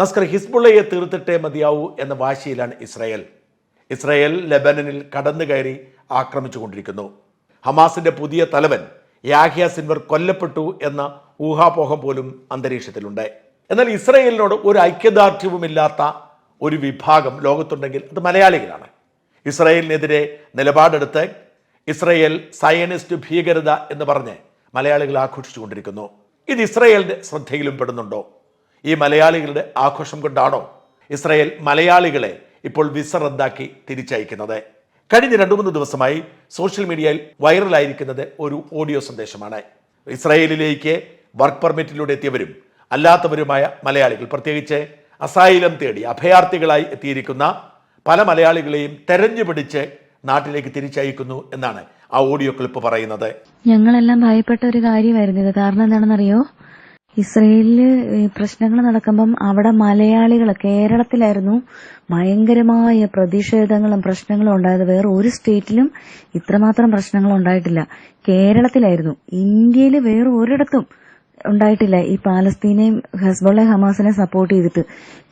നസ്കർ ഹിസ്ബുള്ളയെ തീർത്തിട്ടേ മതിയാവൂ എന്ന വാശിയിലാണ് Israel. Israel ലെബനനിൽ കടന്നു കയറി ആക്രമിച്ചുകൊണ്ടിരിക്കുന്നു. ഹമാസിന്റെ പുതിയ തലവൻ യാഹിയ സിൻവർ കൊല്ലപ്പെട്ടു എന്ന ഊഹാപോഹം പോലും അന്തരീക്ഷത്തിലുണ്ട്. എന്നാൽ ഇസ്രായേലിനോട് ഒരു ഐക്യദാർഢ്യവുമില്ലാത്ത ഒരു വിഭാഗം ലോകത്തുണ്ടെങ്കിൽ അത് മലയാളികളാണ്. ഇസ്രായേലിനെതിരെ നിലപാടെടുത്ത് ഇസ്രായേൽ സയനിസ്റ്റ് ഭീകരത എന്ന് പറഞ്ഞ് മലയാളികൾ ആഘോഷിച്ചുകൊണ്ടിരിക്കുന്നു. ഇത് ഇസ്രായേലിന്റെ ശ്രദ്ധയിലും പെടുന്നുണ്ടോ? ഈ മലയാളികളുടെ ആഘോഷം കൊണ്ടാണോ ഇസ്രായേൽ മലയാളികളെ ഇപ്പോൾ വിസ റദ്ദാക്കി തിരിച്ചയക്കുന്നത്? കഴിഞ്ഞ രണ്ടു മൂന്ന് ദിവസമായി സോഷ്യൽ മീഡിയയിൽ വൈറലായിരിക്കുന്നത് ഒരു ഓഡിയോ സന്ദേശമാണ്. ഇസ്രായേലിലേക്ക് വർക്ക് പെർമിറ്റിലൂടെ എത്തിയവരും അല്ലാത്തവരുമായ മലയാളികൾ പ്രത്യേകിച്ച് അസായിലം തേടി അഭയാർത്ഥികളായി എത്തിയിരിക്കുന്ന പല മലയാളികളെയും തെരഞ്ഞു പിടിച്ച് നാട്ടിലേക്ക് തിരിച്ചയക്കുന്നു എന്നാണ് ആ ഓഡിയോ ക്ലിപ്പ് പറയുന്നത്. ഞങ്ങളെല്ലാം ഭയപ്പെട്ട ഒരു കാര്യമായിരുന്നു ഇത്. കാരണം എന്താണെന്നറിയോ? ഇസ്രയേലിൽ പ്രശ്നങ്ങൾ നടക്കുമ്പം അവിടെ മലയാളികൾ കേരളത്തിലായിരുന്നു ഭയങ്കരമായ പ്രതിഷേധങ്ങളും പ്രശ്നങ്ങളും ഉണ്ടായത്. വേറെ ഒരു സ്റ്റേറ്റിലും ഇത്രമാത്രം പ്രശ്നങ്ങൾ ഉണ്ടായിട്ടില്ല. കേരളത്തിലായിരുന്നു. ഇന്ത്യയിൽ വേറെ ഒരിടത്തും ഉണ്ടായിട്ടില്ല. ഈ പാലസ്തീനെയും ഹസ്ബുള്ള ഹമാസിനെ സപ്പോർട്ട് ചെയ്തിട്ട്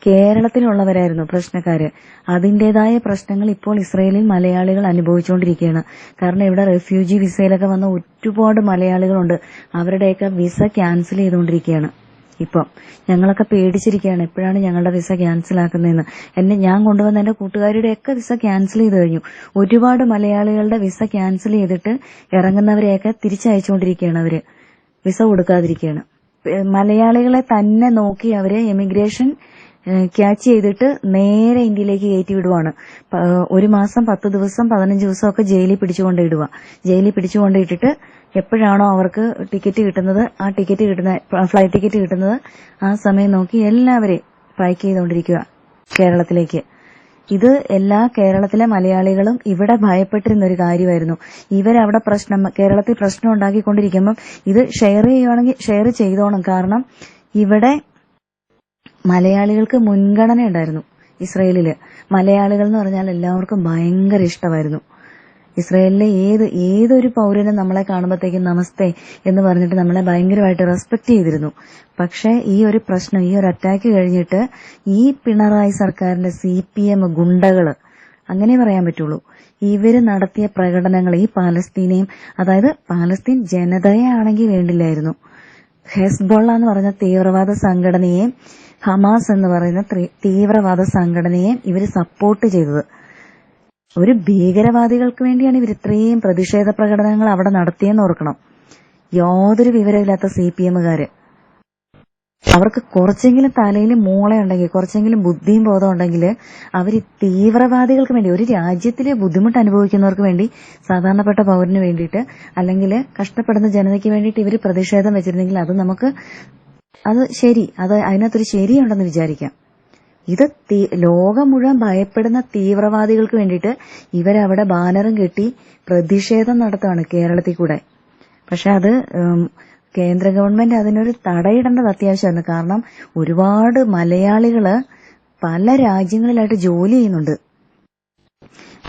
കേരളത്തിലുള്ളവരായിരുന്നു പ്രശ്നക്കാര്. അതിന്റേതായ പ്രശ്നങ്ങൾ ഇപ്പോൾ ഇസ്രയേലിൽ മലയാളികൾ അനുഭവിച്ചുകൊണ്ടിരിക്കുകയാണ്. കാരണം ഇവിടെ റെഫ്യൂജി വിസയിലൊക്കെ വന്ന ഒരുപാട് മലയാളികളുണ്ട്. അവരുടെയൊക്കെ വിസ ക്യാൻസൽ ചെയ്തുകൊണ്ടിരിക്കുകയാണ്. ഇപ്പം ഞങ്ങളൊക്കെ പേടിച്ചിരിക്കുകയാണ്. എപ്പോഴാണ് ഞങ്ങളുടെ വിസ ക്യാൻസൽ ആക്കുന്നതെന്ന്. എന്നെ ഞാൻ കൊണ്ടുവന്ന എന്റെ കൂട്ടുകാരുടെയൊക്കെ വിസ ക്യാൻസൽ ചെയ്ത് കഴിഞ്ഞു. ഒരുപാട് മലയാളികളുടെ വിസ ക്യാൻസൽ ചെയ്തിട്ട് ഇറങ്ങുന്നവരെയൊക്കെ തിരിച്ചയച്ചുകൊണ്ടിരിക്കുകയാണ് അവർ. വിസ കൊടുക്കാതിരിക്കുകയാണ്. മലയാളികളെ തന്നെ നോക്കി അവർ എമിഗ്രേഷൻ ക്യാച്ച് ചെയ്തിട്ട് നേരെ ഇന്ത്യയിലേക്ക് കയറ്റി വിടുവാണ്. ഒരു മാസം പത്ത് ദിവസം പതിനഞ്ച് ദിവസമൊക്കെ ജയിലിൽ പിടിച്ചുകൊണ്ട് ഇടുക ജയിലിൽ പിടിച്ചുകൊണ്ട് ഇട്ടിട്ട് എപ്പോഴാണോ അവർക്ക് ടിക്കറ്റ് കിട്ടുന്നത് ആ ടിക്കറ്റ് കിട്ടുന്ന ഫ്ലൈറ്റ് ടിക്കറ്റ് കിട്ടുന്നത് ആ സമയം നോക്കി എല്ലാവരെയും പാക്ക് ചെയ്തുകൊണ്ടിരിക്കുക കേരളത്തിലേക്ക്. ഇത് എല്ലാ കേരളത്തിലെ മലയാളികളും ഇവിടെ ഭയപ്പെട്ടിരുന്ന ഒരു കാര്യമായിരുന്നു. ഇവരവിടെ പ്രശ്നം കേരളത്തിൽ പ്രശ്നം ഉണ്ടാക്കിക്കൊണ്ടിരിക്കുമ്പം ഇത് ഷെയർ ചെയ്യുവാണെങ്കിൽ ഷെയർ ചെയ്തോണം. കാരണം ഇവിടെ മലയാളികൾക്ക് മുൻഗണന ഉണ്ടായിരുന്നു ഇസ്രയേലിൽ. മലയാളികൾ എന്ന് പറഞ്ഞാൽ എല്ലാവർക്കും ഭയങ്കര ഇഷ്ടമായിരുന്നു. ഇസ്രയേലിലെ ഏത് ഏതൊരു പൗരനും നമ്മളെ കാണുമ്പോഴത്തേക്കും നമസ്തേ എന്ന് പറഞ്ഞിട്ട് നമ്മളെ ഭയങ്കരമായിട്ട് റെസ്പെക്ട് ചെയ്തിരുന്നു. പക്ഷേ ഈ ഒരു പ്രശ്നം ഈ ഒരു അറ്റാക്ക് കഴിഞ്ഞിട്ട് ഈ പിണറായി സർക്കാരിന്റെ സി പി എം ഗുണ്ടകൾ അങ്ങനെ പറയാൻ പറ്റുള്ളൂ. ഇവർ നടത്തിയ പ്രകടനങ്ങൾ ഈ പാലസ്തീനെയും അതായത് പാലസ്തീൻ ജനതയെ ആണെങ്കിൽ വേണ്ടില്ലായിരുന്നു. ഹെസ്ബോള എന്ന് പറഞ്ഞ തീവ്രവാദ സംഘടനയെയും ഹമാസ് എന്ന് പറയുന്ന തീവ്രവാദ സംഘടനയെയും ഇവർ സപ്പോർട്ട് ചെയ്തത്. ഒരു ഭീകരവാദികൾക്ക് വേണ്ടിയാണ് ഇവർ ഇത്രയും പ്രതിഷേധ പ്രകടനങ്ങൾ അവിടെ നടത്തിയെന്ന് ഓർക്കണം. യാതൊരു വിവരമില്ലാത്ത സി പി എമ്മുകാര്. അവർക്ക് കുറച്ചെങ്കിലും തലയിൽ മൂളയുണ്ടെങ്കിൽ കുറച്ചെങ്കിലും ബുദ്ധിയും ബോധം ഉണ്ടെങ്കിൽ അവർ തീവ്രവാദികൾക്ക് വേണ്ടി ഒരു രാജ്യത്തിലെ ബുദ്ധിമുട്ട് അനുഭവിക്കുന്നവർക്ക് വേണ്ടി സാധാരണപ്പെട്ട പൗരന് വേണ്ടിയിട്ട് അല്ലെങ്കിൽ കഷ്ടപ്പെടുന്ന ജനതയ്ക്ക് വേണ്ടിയിട്ട് ഇവർ പ്രതിഷേധം വെച്ചിരുന്നെങ്കിൽ അത് നമുക്ക് അത് ശരി അത് അതിനകത്തൊരു ശരിയുണ്ടെന്ന് വിചാരിക്കാം. ഇത് തീ- ലോകം മുഴുവൻ ഭയപ്പെടുന്ന തീവ്രവാദികൾക്ക് വേണ്ടിയിട്ട് ഇവരവിടെ ബാനറും കെട്ടി പ്രതിഷേധം നടത്തുകയാണ് കേരളത്തിൽ കൂടെ. പക്ഷെ അത് കേന്ദ്ര ഗവൺമെന്റ് അതിനൊരു തടയിടേണ്ടത് അത്യാവശ്യമാണ് കാരണം ഒരുപാട് മലയാളികൾ പല രാജ്യങ്ങളിലായിട്ട് ജോലി ചെയ്യുന്നുണ്ട്.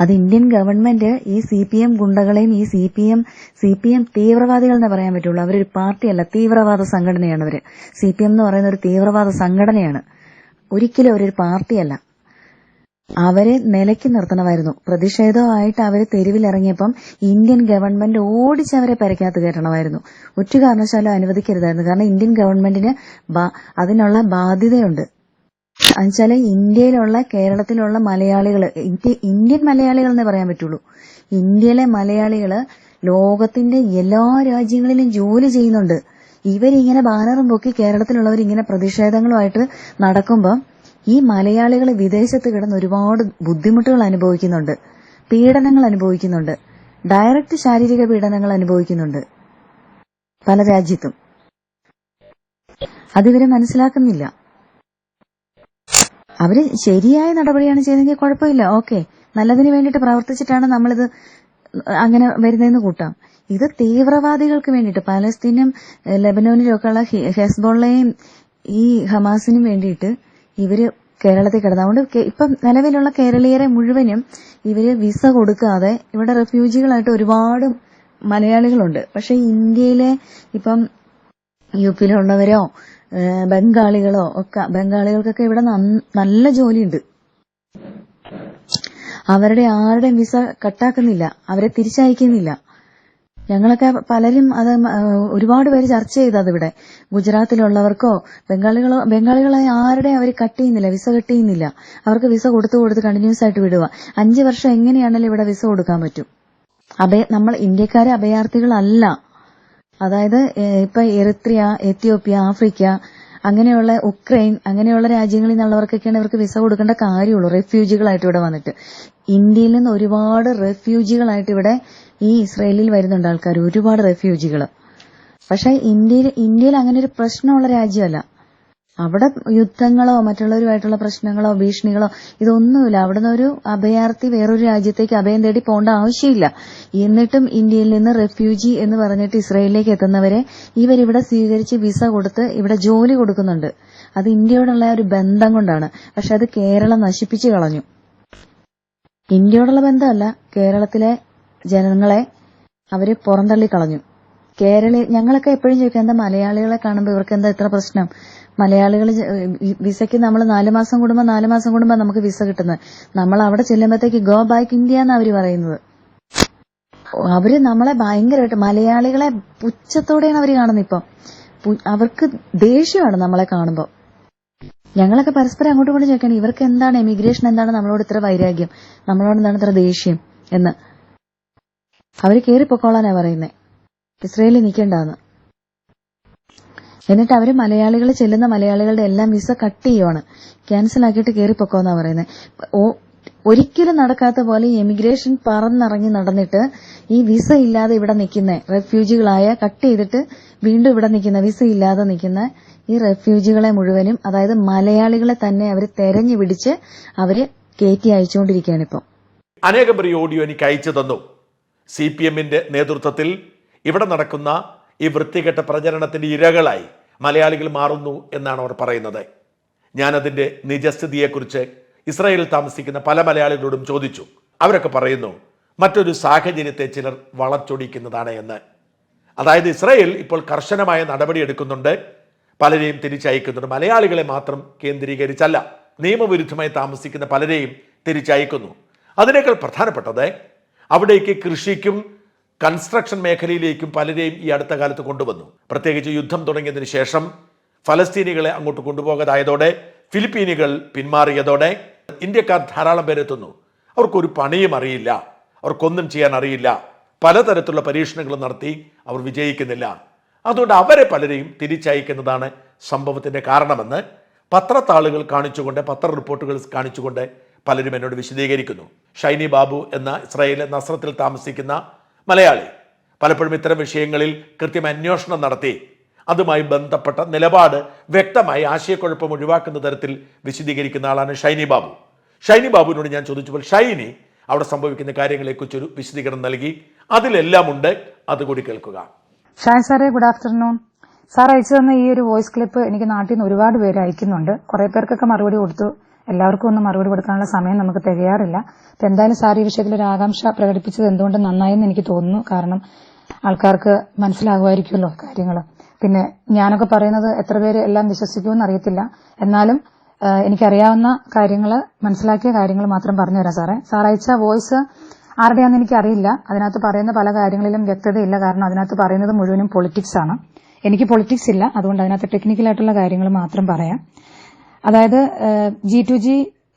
അത് ഇന്ത്യൻ ഗവൺമെന്റ് ഈ സി പി എം ഗുണ്ടകളെയും ഈ C P M C P M തീവ്രവാദികൾ എന്നേ പറയാൻ പറ്റുള്ളൂ. അവരൊരു പാർട്ടിയല്ല തീവ്രവാദ സംഘടനയാണ് അവർ. സി പി എം എന്ന് പറയുന്ന ഒരു തീവ്രവാദ സംഘടനയാണ്. ഒരിക്കലും അവരൊരു പാർട്ടിയല്ല. അവരെ നിലയ്ക്ക് നിർത്തണമായിരുന്നു. പ്രതിഷേധമായിട്ട് അവർ തെരുവിലിറങ്ങിയപ്പം ഇന്ത്യൻ ഗവൺമെന്റ് ഓടിച്ച് അവരെ പരക്കകത്ത് കയറ്റണമായിരുന്നു. ഒറ്റ കാരണവശാലും അനുവദിക്കരുതായിരുന്നു. കാരണം ഇന്ത്യൻ ഗവൺമെന്റിന് അതിനുള്ള ബാധ്യതയുണ്ട്. എന്നുവെച്ചാൽ ഇന്ത്യയിലുള്ള കേരളത്തിലുള്ള മലയാളികൾ ഇന്ത്യൻ മലയാളികൾ എന്നേ പറയാൻ പറ്റുള്ളൂ. ഇന്ത്യയിലെ മലയാളികൾ ലോകത്തിന്റെ എല്ലാ രാജ്യങ്ങളിലും ജോലി ചെയ്യുന്നുണ്ട്. ഇവരിങ്ങനെ ബാനറും പൊക്കി കേരളത്തിലുള്ളവർ ഇങ്ങനെ പ്രതിഷേധങ്ങളുമായിട്ട് നടക്കുമ്പോൾ ഈ മലയാളികൾ വിദേശത്ത് കിടന്ന് ഒരുപാട് ബുദ്ധിമുട്ടുകൾ അനുഭവിക്കുന്നുണ്ട് പീഡനങ്ങൾ അനുഭവിക്കുന്നുണ്ട് ഡയറക്റ്റ് ശാരീരിക പീഡനങ്ങൾ അനുഭവിക്കുന്നുണ്ട് പല രാജ്യത്തും. അതിവരെ മനസ്സിലാക്കുന്നില്ല. അവർ ശരിയായ നടപടിയാണ് ചെയ്തെങ്കിൽ കുഴപ്പമില്ല. ഓക്കെ. നല്ലതിന് വേണ്ടിയിട്ട് പ്രവർത്തിച്ചിട്ടാണ് നമ്മളിത് അങ്ങനെ വരുന്നതെന്ന് കൂട്ടാം. ഇത് തീവ്രവാദികൾക്ക് വേണ്ടിയിട്ട് പലസ്തീനും ലബനോനിലൊക്കെ ഉള്ള ഹെസ്ബോളയും ഈ ഹമാസിനും വേണ്ടിയിട്ട് ഇവർ കേരളത്തിൽ കിടന്നു. അതുകൊണ്ട് ഇപ്പം നിലവിലുള്ള കേരളീയരെ മുഴുവനും ഇവർ വിസ കൊടുക്കാതെ ഇവിടെ റെഫ്യൂജികളായിട്ട് ഒരുപാട് മലയാളികളുണ്ട്. പക്ഷെ ഇന്ത്യയിലെ ഇപ്പം യു പിയിലുള്ളവരോ ബംഗാളികളോ ഒക്കെ ബംഗാളികൾക്കൊക്കെ ഇവിടെ നല്ല ജോലിയുണ്ട്. അവരുടെ ആരുടെയും വിസ കട്ടാക്കുന്നില്ല അവരെ തിരിച്ചയക്കുന്നില്ല. ഞങ്ങളൊക്കെ പലരും അത് ഒരുപാട് പേര് ചർച്ച ചെയ്തത് ഇവിടെ ഗുജറാത്തിലുള്ളവർക്കോ ബംഗാളികളോ ബംഗാളികളായ ആരുടെ അവർ കട്ട് ചെയ്യുന്നില്ല വിസ കട്ട് ചെയ്യുന്നില്ല. അവർക്ക് വിസ കൊടുത്തു കൊടുത്ത് കണ്ടിന്യൂസ് ആയിട്ട് വിടുക. അഞ്ച് വർഷം എങ്ങനെയാണെങ്കിലും ഇവിടെ വിസ കൊടുക്കാൻ പറ്റും? അഭയ നമ്മൾ ഇന്ത്യക്കാരെ അഭയാർത്ഥികളല്ല. അതായത് ഇപ്പൊ എറിത്രിയ എത്യോപ്യ ആഫ്രിക്ക അങ്ങനെയുള്ള ഉക്രൈൻ അങ്ങനെയുള്ള രാജ്യങ്ങളിൽ നിന്നുള്ളവർക്കൊക്കെയാണ് ഇവർക്ക് വിസ കൊടുക്കേണ്ട കാര്യമുള്ളൂ. റെഫ്യൂജികളായിട്ട് ഇവിടെ വന്നിട്ട്. ഇന്ത്യയിൽ നിന്ന് ഒരുപാട് റെഫ്യൂജികളായിട്ട് ഇവിടെ ഈ ഇസ്രയേലിൽ വരുന്നുണ്ട് ആൾക്കാർ ഒരുപാട് റെഫ്യൂജികൾ പക്ഷേ ഇന്ത്യയിൽ ഇന്ത്യയിൽ അങ്ങനെ ഒരു പ്രശ്നമുള്ള രാജ്യമല്ല. അവിടെ യുദ്ധങ്ങളോ മറ്റുള്ളവരുമായിട്ടുള്ള പ്രശ്നങ്ങളോ ഭീഷണികളോ ഇതൊന്നുമില്ല. അവിടുന്ന് ഒരു അഭയാർത്ഥി വേറൊരു രാജ്യത്തേക്ക് അഭയം തേടി പോകേണ്ട ആവശ്യമില്ല. എന്നിട്ടും ഇന്ത്യയിൽ നിന്ന് റെഫ്യൂജി എന്ന് പറഞ്ഞിട്ട് ഇസ്രയേലിലേക്ക് എത്തുന്നവരെ ഇവരിവിടെ സ്വീകരിച്ച് വിസ കൊടുത്ത് ഇവിടെ ജോലി കൊടുക്കുന്നുണ്ട്. അത് ഇന്ത്യയോടുള്ള ഒരു ബന്ധം കൊണ്ടാണ്. പക്ഷെ അത് കേരളം നശിപ്പിച്ചു കളഞ്ഞു. ഇന്ത്യയോടുള്ള ബന്ധമല്ല കേരളത്തിലെ ജനങ്ങളെ അവർ പുറന്തള്ളിക്കളഞ്ഞു കേരളീയ ഞങ്ങളൊക്കെ എപ്പോഴും ചോദിക്കാം എന്താ മലയാളികളെ കാണുമ്പോൾ ഇവർക്ക് എന്താ ഇത്ര പ്രശ്നം? മലയാളികൾ വിസയ്ക്ക് നമ്മൾ നാല് മാസം കൂടുമ്പോൾ നാല് മാസം കൂടുമ്പോൾ നമുക്ക് വിസ കിട്ടുന്നത്. നമ്മൾ അവിടെ ചെല്ലുമ്പോഴത്തേക്ക് ഗോ ബാക്ക് ഇന്ത്യ എന്ന് അവർ പറയുന്നത്. അവർ നമ്മളെ ഭയങ്കരമായിട്ട് മലയാളികളെ പുച്ഛത്തോടെയാണ് അവർ കാണുന്നത് ഇപ്പം. അവർക്ക് ദേഷ്യമാണ് നമ്മളെ കാണുമ്പോൾ ഞങ്ങളൊക്കെ പരസ്പരം അങ്ങോട്ടും ഇങ്ങോട്ടും ചോദിക്കണം ഇവർക്ക് എന്താണ് എമിഗ്രേഷൻ എന്താണ് നമ്മളോട് ഇത്ര വൈരാഗ്യം? നമ്മളോട് എന്താണ് ഇത്ര ദേഷ്യം? എന്ന്. അവർ കേറിപ്പൊക്കോളാനാ പറയുന്നേ. ഇസ്രയേലിൽ നിൽക്കണ്ടെന്ന്. എന്നിട്ട് അവർ മലയാളികൾ ചെല്ലുന്ന മലയാളികളുടെ എല്ലാം വിസ കട്ട് ചെയ്യുവാണ്. ക്യാൻസൽ ആക്കിയിട്ട് കയറിപ്പോക്കോന്നാ പറയുന്നത് ഓ- ഒരിക്കലും നടക്കാത്ത പോലെ ഈ എമിഗ്രേഷൻ പറന്നിറങ്ങി നടന്നിട്ട് ഈ വിസ ഇല്ലാതെ ഇവിടെ നിൽക്കുന്ന. റെഫ്യൂജികളായ കട്ട് ചെയ്തിട്ട് വീണ്ടും ഇവിടെ നിൽക്കുന്ന വിസ ഇല്ലാതെ നിൽക്കുന്ന ഈ റെഫ്യൂജികളെ മുഴുവനും അതായത് മലയാളികളെ തന്നെ അവർ തെരഞ്ഞു പിടിച്ച് അവർ കയറ്റി അയച്ചുകൊണ്ടിരിക്കുകയാണ് ഇപ്പം. അനേകം പേർ ഓഡിയോ എനിക്ക് അയച്ചു തന്നു. സി പി എമ്മിന്റെ നേതൃത്വത്തിൽ ഇവിടെ നടക്കുന്ന ഈ വൃത്തികെട്ട പ്രചരണത്തിന്റെ ഇരകളായി മലയാളികൾ മാറുന്നു എന്നാണ് അവർ പറയുന്നത്. ഞാനതിന്റെ നിജസ്ഥിതിയെക്കുറിച്ച് ഇസ്രായേലിൽ താമസിക്കുന്ന പല മലയാളികളോടും ചോദിച്ചു. അവരൊക്കെ പറയുന്നു മറ്റൊരു സാഹചര്യത്തെ ചിലർ വളച്ചൊടിക്കുന്നതാണ് എന്ന്. അതായത് ഇസ്രായേൽ ഇപ്പോൾ കർശനമായ നടപടി എടുക്കുന്നുണ്ട് പലരെയും തിരിച്ചയക്കുന്നുണ്ട്. മലയാളികളെ മാത്രം കേന്ദ്രീകരിച്ചല്ല നിയമവിരുദ്ധമായി താമസിക്കുന്ന പലരെയും തിരിച്ചയക്കുന്നു. അതിനേക്കാൾ പ്രധാനപ്പെട്ടത് അവിടേക്ക് കൃഷിക്കും കൺസ്ട്രക്ഷൻ മേഖലയിലേക്കും പലരെയും ഈ അടുത്ത കാലത്ത് കൊണ്ടുവന്നു. പ്രത്യേകിച്ച് യുദ്ധം തുടങ്ങിയതിന് ശേഷം ഫലസ്തീനികളെ അങ്ങോട്ട് കൊണ്ടുപോകാതായതോടെ ഫിലിപ്പീനുകൾ പിന്മാറിയതോടെ ഇന്ത്യക്കാർ ധാരാളം പേരെത്തുന്നു. അവർക്കൊരു പണിയും അറിയില്ല. അവർക്കൊന്നും ചെയ്യാൻ അറിയില്ല. പലതരത്തിലുള്ള പരീക്ഷണങ്ങൾ നടത്തി അവർ വിജയിക്കുന്നില്ല. അതുകൊണ്ട് അവരെ പലരെയും തിരിച്ചയക്കുന്നതാണ് സംഭവത്തിന്റെ കാരണമെന്ന് പത്രത്താളുകൾ കാണിച്ചുകൊണ്ട് പത്ര റിപ്പോർട്ടുകൾ കാണിച്ചുകൊണ്ട് പലരും എന്നോട് വിശദീകരിക്കുന്നു. ഷൈനി ബാബു എന്ന ഇസ്രായേലിലെ നസ്രത്തിൽ താമസിക്കുന്ന മലയാളി. പലപ്പോഴും ഇത്തരം വിഷയങ്ങളിൽ കൃത്യം അന്വേഷണം നടത്തി. അതുമായി ബന്ധപ്പെട്ട നിലപാട് വ്യക്തമായി ആശയക്കുഴപ്പം ഒഴിവാക്കുന്ന തരത്തിൽ വിശദീകരിക്കുന്ന ആളാണ് ഷൈനി ബാബു. ഷൈനി ബാബുവിനോട് ഞാൻ ചോദിച്ചപ്പോൾ ഷൈനി അവിടെ സംഭവിക്കുന്ന കാര്യങ്ങളെക്കുറിച്ചൊരു വിശദീകരണം നൽകി. അതിലെല്ലാം ഉണ്ട് അതുകൂടി കേൾക്കുക. ഷൈൻ സാറേ ഗുഡ് ആഫ്റ്റർനൂൺ. സാർ അയച്ചു തന്ന ഈ ഒരു വോയിസ് ക്ലിപ്പ് എനിക്ക് നാട്ടിൽ നിന്ന് ഒരുപാട് പേര് അയക്കുന്നുണ്ട്. കുറെ പേർക്കൊക്കെ മറുപടി കൊടുത്തു. എല്ലാവർക്കും ഒന്നും മറുപടി കൊടുക്കാനുള്ള സമയം നമുക്ക് തികയാറില്ല. അപ്പൊ എന്തായാലും സാർ ഈ വിഷയത്തിൽ ഒരു ആകാംക്ഷ പ്രകടിപ്പിച്ചത് എന്തുകൊണ്ട് നന്നായെന്ന് എനിക്ക് തോന്നുന്നു. കാരണം ആൾക്കാർക്ക് മനസ്സിലാകുമായിരിക്കുമല്ലോ കാര്യങ്ങൾ. പിന്നെ ഞാനൊക്കെ പറയുന്നത് എത്ര പേര് എല്ലാം വിശ്വസിക്കുമെന്ന് അറിയത്തില്ല. എന്നാലും എനിക്കറിയാവുന്ന കാര്യങ്ങൾ മനസ്സിലാക്കിയ കാര്യങ്ങൾ മാത്രം പറഞ്ഞു തരാം സാറേ. സാർ അയച്ച വോയിസ് ആരുടെയാണെന്ന് എനിക്കറിയില്ല. അതിനകത്ത് പറയുന്ന പല കാര്യങ്ങളിലും വ്യക്തതയില്ല. കാരണം അതിനകത്ത് പറയുന്നത് മുഴുവനും പൊളിറ്റിക്സ് ആണ്. എനിക്ക് പൊളിറ്റിക്സ് ഇല്ല. അതുകൊണ്ട് അതിനകത്ത് ടെക്നിക്കലായിട്ടുള്ള കാര്യങ്ങൾ മാത്രം പറയാം. അതായത് ജി ടു ജി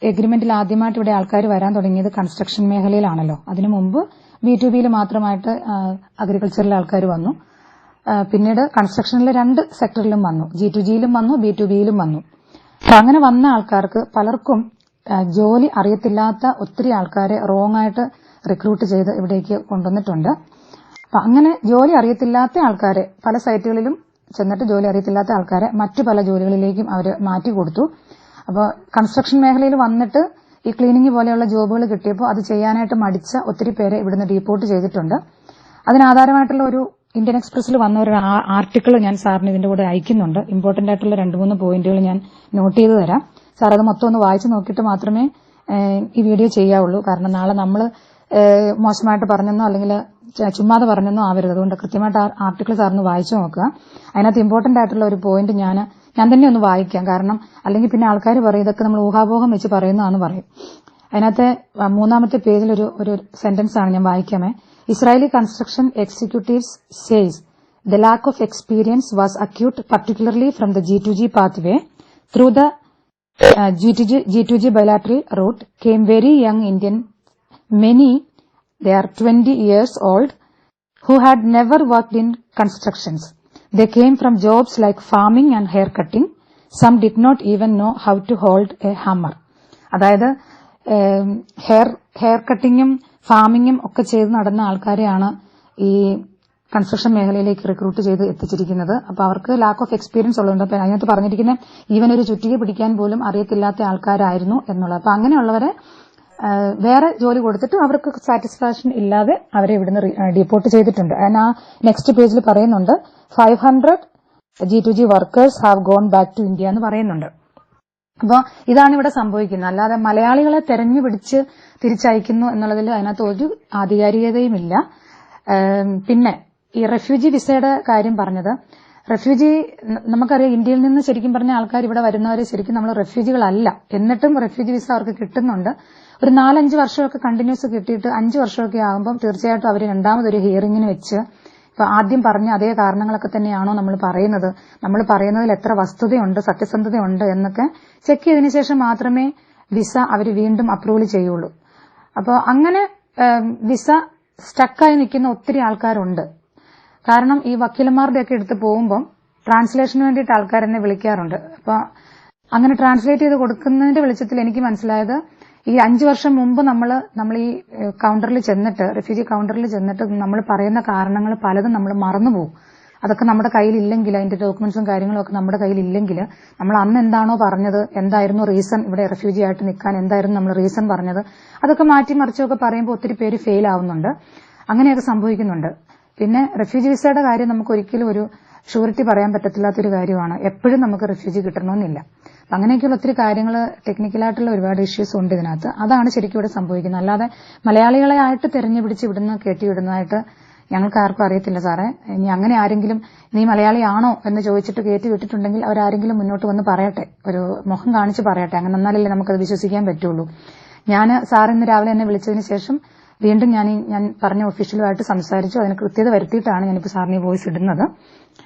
എഗ്രിമെന്റിൽ ആദ്യമായിട്ട് ഇവിടെ ആൾക്കാർ വരാൻ തുടങ്ങിയത് കൺസ്ട്രക്ഷൻ മേഖലയിലാണല്ലോ. അതിനു മുമ്പ് ബി ടു ബിയിൽ മാത്രമായിട്ട് അഗ്രികൾച്ചറിൽ ആൾക്കാർ വന്നു. പിന്നീട് കൺസ്ട്രക്ഷനിലെ രണ്ട് സെക്ടറിലും വന്നു. ജി ടു ജിയിലും വന്നു ബി ടു ബിയിലും വന്നു. അപ്പൊ അങ്ങനെ വന്ന ആൾക്കാർക്ക് പലർക്കും ജോലി അറിയത്തില്ലാത്ത ഒത്തിരി ആൾക്കാരെ റോങ് ആയിട്ട് റിക്രൂട്ട് ചെയ്ത് ഇവിടേക്ക് കൊണ്ടുവന്നിട്ടുണ്ട്. അപ്പൊ അങ്ങനെ ജോലി അറിയത്തില്ലാത്ത ആൾക്കാരെ പല സൈറ്റുകളിലും ചെന്നിട്ട് ജോലി അറിയത്തില്ലാത്ത ആൾക്കാരെ മറ്റു പല ജോലികളിലേക്കും അവർ മാറ്റി കൊടുത്തു. അപ്പോൾ കൺസ്ട്രക്ഷൻ മേഖലയിൽ വന്നിട്ട് ഈ ക്ലീനിങ് പോലെയുള്ള ജോബുകൾ കിട്ടിയപ്പോൾ അത് ചെയ്യാനായിട്ട് മടിച്ച ഒത്തിരി പേരെ ഇവിടുന്ന് ഡീപ്പോർട്ട് ചെയ്തിട്ടുണ്ട്. അതിനാധാരമായിട്ടുള്ള ഒരു ഇന്ത്യൻ എക്സ്പ്രസിൽ വന്ന ഒരു ആർട്ടിക്കിൾ ഞാൻ സാറിന് ഇതിന്റെ കൂടെ അയക്കുന്നുണ്ട്. ഇമ്പോർട്ടന്റ് ആയിട്ടുള്ള രണ്ട് മൂന്ന് പോയിന്റുകൾ ഞാൻ നോട്ട് ചെയ്ത് തരാം. സാർ അത് മൊത്തം ഒന്ന് വായിച്ചു നോക്കിയിട്ട് മാത്രമേ ഈ വീഡിയോ ചെയ്യാവുള്ളൂ. കാരണം നാളെ നമ്മൾ മോശമായിട്ട് പറഞ്ഞെന്നോ അല്ലെങ്കിൽ ചുമ്മാതെ പറഞ്ഞൊന്നും ആവരുത്. അതുകൊണ്ട് കൃത്യമായിട്ട് ആർട്ടിക്കിൾ സാറിന് വായിച്ചു നോക്കുക. അതിനകത്ത് ഇമ്പോർട്ടന്റ് ആയിട്ടുള്ള ഒരു പോയിന്റ് ഞാൻ ഞാൻ തന്നെ ഒന്ന് വായിക്കാം. കാരണം അല്ലെങ്കിൽ പിന്നെ ആൾക്കാർ പറയും ഇതൊക്കെ നമ്മൾ ഊഹാപോഹം വെച്ച് പറയുന്നതാണെന്ന് പറയും. അതിനകത്തെ മൂന്നാമത്തെ പേജിൽ ഒരു ഒരു സെന്റൻസ് ആണ് ഞാൻ വായിക്കാമേ. Israeli construction executives says the lack of experience was acute particularly from the G to G pathway through the G to G bilateral route came very young Indian many they are twenty years old who had never worked in constructions. They came from jobs like farming and hair cutting. Some did not even know how to hold a hammer. അതായത് hair hair കട്ടിങ്ങും ഫാമിങ്ങും ഒക്കെ ചെയ്ത് നടന്ന ആൾക്കാരെയാണ് ഈ construction മേഖലയിലേക്ക് recruit ചെയ്ത് എത്തിച്ചിരിക്കുന്നത് അപ്പോൾ അവർക്ക് ലാക്ക് ഓഫ് എക്സ്പീരിയൻസ് ഉള്ളതുകൊണ്ട് അപ്പോൾ അതിനകത്ത് പറഞ്ഞിരിക്കുന്ന ഈവൻ ഒരു ചുറ്റിക പിടിക്കാൻ പോലും അറിയത്തില്ലാത്ത ആൾക്കാരായിരുന്നു എന്നുള്ളത് അപ്പോൾ അങ്ങനെയുള്ളവരെ വേറെ ജോലി കൊടുത്തിട്ടും അവർക്ക് സാറ്റിസ്ഫാക്ഷൻ ഇല്ലാതെ അവരെ ഇവിടുന്ന് ഡിപ്പോർട്ട് ചെയ്തിട്ടുണ്ട്. ആൻഡ് ആ നെക്സ്റ്റ് പേജിൽ പറയുന്നുണ്ട് five hundred G to G workers have gone back to India എന്ന് പറയുന്നുണ്ട്. അപ്പോൾ ഇതാണ് ഇവിടെ സംഭവിക്കുന്നത്. അല്ലാതെ മലയാളികളെ തെരഞ്ഞു പിടിച്ച് തിരിച്ചയക്കുന്നു എന്നുള്ളതിൽ അതിനകത്ത് ഒരു ആധികാരികതയുമില്ല. പിന്നെ ഈ റെഫ്യൂജി വിസയുടെ കാര്യം പറഞ്ഞത് റെഫ്യൂജി നമുക്കറിയാം ഇന്ത്യയിൽ നിന്ന് ശരിക്കും പറഞ്ഞ ആൾക്കാർ ഇവിടെ വരുന്നവർ ശരിക്കും നമ്മൾ റെഫ്യൂജികളല്ല എന്നിട്ടും റെഫ്യൂജി വിസ അവർക്ക് കിട്ടുന്നുണ്ട്. ഒരു നാലഞ്ച് വർഷമൊക്കെ കണ്ടിന്യൂസ് കിട്ടിയിട്ട് അഞ്ച് വർഷമൊക്കെ ആകുമ്പോൾ തീർച്ചയായിട്ടും അവർ രണ്ടാമതൊരു ഹിയറിംഗിന് വെച്ച് ഇപ്പൊ ആദ്യം പറഞ്ഞ അതേ കാരണങ്ങളൊക്കെ തന്നെയാണോ നമ്മൾ പറയുന്നത്? നമ്മൾ പറയുന്നതിൽ എത്ര വസ്തുതയുണ്ട് സത്യസന്ധതയുണ്ട് എന്നൊക്കെ ചെക്ക് ചെയ്തതിനു ശേഷം മാത്രമേ വിസ അവർ വീണ്ടും അപ്രൂവൽ ചെയ്യുള്ളൂ. അപ്പോൾ അങ്ങനെ വിസ സ്റ്റക്കായി നിൽക്കുന്ന ഒത്തിരി ആൾക്കാരുണ്ട്. കാരണം ഈ വക്കീലന്മാരുടെ ഒക്കെ എടുത്ത് പോകുമ്പം ട്രാൻസ്ലേഷന് വേണ്ടിയിട്ട് ആൾക്കാരെന്നെ വിളിക്കാറുണ്ട്. അപ്പൊ അങ്ങനെ ട്രാൻസ്ലേറ്റ് ചെയ്ത് കൊടുക്കുന്നതിന്റെ വെളിച്ചത്തിൽ എനിക്ക് മനസ്സിലായത് ഈ അഞ്ചു വർഷം മുമ്പ് നമ്മൾ നമ്മൾ ഈ കൗണ്ടറിൽ ചെന്നിട്ട് റെഫ്യൂജി കൗണ്ടറിൽ ചെന്നിട്ട് നമ്മൾ പറയുന്ന കാരണങ്ങൾ പലതും നമ്മൾ മറന്നുപോകും അതൊക്കെ നമ്മുടെ കയ്യിലില്ലെങ്കിൽ അതിന്റെ ഡോക്യുമെന്റ്സും കാര്യങ്ങളും ഒക്കെ നമ്മുടെ കയ്യിലില്ലെങ്കിൽ നമ്മൾ അന്ന് എന്താണോ പറഞ്ഞത് എന്തായിരുന്നു റീസൺ ഇവിടെ റെഫ്യൂജി ആയിട്ട് നിൽക്കാൻ എന്തായിരുന്നു നമ്മൾ റീസൺ പറഞ്ഞത് അതൊക്കെ മാറ്റി മറിച്ചൊക്കെ പറയുമ്പോൾ ഒത്തിരി പേര് ഫെയിൽ ആവുന്നുണ്ട്. അങ്ങനെയൊക്കെ സംഭവിക്കുന്നുണ്ട്. പിന്നെ റെഫ്യൂജി വിസയുടെ കാര്യം നമുക്ക് ഒരിക്കലും ഒരു ഷൂറിറ്റി പറയാൻ പറ്റത്തില്ലാത്തൊരു കാര്യമാണ്. എപ്പോഴും നമുക്ക് റെഫ്യൂജി കിട്ടണമെന്നില്ല. അങ്ങനെയൊക്കെയുള്ള ഒത്തിരി കാര്യങ്ങൾ ടെക്നിക്കലായിട്ടുള്ള ഒരുപാട് ഇഷ്യൂസ് ഉണ്ട് ഇതിനകത്ത്. അതാണ് ശരിക്കും ഇവിടെ സംഭവിക്കുന്നത്. അല്ലാതെ മലയാളികളെ ആയിട്ട് തെരഞ്ഞുപിടിച്ച് ഇവിടുന്ന് കയറ്റിവിടുന്നതായിട്ട് ഞങ്ങൾക്ക് ആർക്കും അറിയത്തില്ല സാറേ. ഇനി അങ്ങനെ ആരെങ്കിലും നീ മലയാളിയാണോ എന്ന് ചോദിച്ചിട്ട് കയറ്റി വിട്ടിട്ടുണ്ടെങ്കിൽ അവരാരെങ്കിലും മുന്നോട്ട് വന്ന് പറയട്ടെ. ഒരു മുഖം കാണിച്ച് പറയട്ടെ. അങ്ങനെ എന്നാലല്ലേ നമുക്കത് വിശ്വസിക്കാൻ പറ്റുള്ളൂ. ഞാൻ സാർ ഇന്ന് രാവിലെ എന്നെ വിളിച്ചതിന് ശേഷം വീണ്ടും ഞാൻ ഞാൻ പറഞ്ഞ ഒഫീഷ്യലുമായിട്ട് സംസാരിച്ചു. അതിന് കൃത്യത വരുത്തിയിട്ടാണ് ഞാനിപ്പോൾ സാറിന് ഈ വോയിസ് ഇടുന്നത്.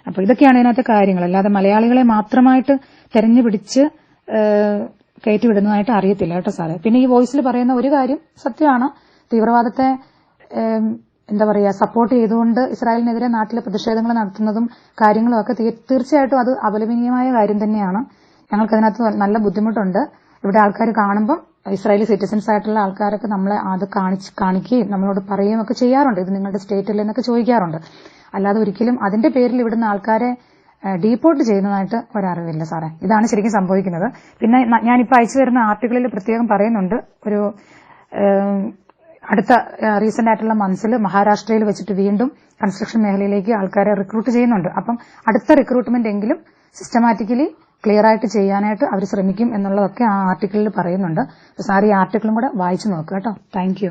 അപ്പോൾ ഇതൊക്കെയാണ് ഇതിനകത്തെ കാര്യങ്ങൾ. അല്ലാതെ മലയാളികളെ മാത്രമായിട്ട് തെരഞ്ഞുപിടിച്ച് ഏഹ്, കയറ്റിവിടുന്നതായിട്ട് അറിയത്തില്ല കേട്ടോ സാറേ. പിന്നെ ഈ വോയിസിൽ പറയുന്ന ഒരു കാര്യം സത്യമാണ്. തീവ്രവാദത്തെ എന്താ പറയുക സപ്പോർട്ട് ചെയ്തുകൊണ്ട് ഇസ്രായേലിനെതിരെ നാട്ടിലെ പ്രതിഷേധങ്ങൾ നടത്തുന്നതും കാര്യങ്ങളും ഒക്കെ തീർച്ചയായിട്ടും അത് അപലപനീയമായ കാര്യം തന്നെയാണ്. ഞങ്ങൾക്കതിനകത്ത് നല്ല ബുദ്ധിമുട്ടുണ്ട്. ഇവിടെ ആൾക്കാർ കാണുമ്പം ഇസ്രായേലി സിറ്റിസൻസ് ആയിട്ടുള്ള ആൾക്കാരൊക്കെ നമ്മളെ അത് കാണിച്ച് കാണിക്കുകയും നമ്മളോട് പറയുകയും ഒക്കെ ചെയ്യാറുണ്ട്. ഇത് നിങ്ങളുടെ സ്റ്റേറ്റിൽ എന്നൊക്കെ ചോദിക്കാറുണ്ട്. അല്ലാതെ ഒരിക്കലും അതിന്റെ പേരിൽ ഇവിടുന്ന് ആൾക്കാരെ ഡീപ്പോർട്ട് ചെയ്യുന്നതായിട്ട് ഒരറിവില്ല സാറേ. ഇതാണ് ശരിക്കും സംഭവിക്കുന്നത്. പിന്നെ ഞാനിപ്പോൾ അയച്ചു തരുന്ന ആർട്ടിക്കിളിൽ പ്രത്യേകം പറയുന്നുണ്ട്. ഒരു അടുത്ത റീസെന്റ് ആയിട്ടുള്ള മന്ത്സിൽ മഹാരാഷ്ട്രയിൽ വെച്ചിട്ട് വീണ്ടും കൺസ്ട്രക്ഷൻ മേഖലയിലേക്ക് ആൾക്കാരെ റിക്രൂട്ട് ചെയ്യുന്നുണ്ട്. അപ്പം അടുത്ത റിക്രൂട്ട്മെന്റ് എങ്കിലും സിസ്റ്റമാറ്റിക്കലി ക്ലിയർ ആയിട്ട് ചെയ്യാനായിട്ട് അവർ ശ്രമിക്കും എന്നുള്ളതൊക്കെ ആ ആർട്ടിക്കിളിൽ പറയുന്നുണ്ട്. സാർ ഈ ആർട്ടിക്കിളും കൂടെ വായിച്ചു നോക്കുക കേട്ടോ. താങ്ക്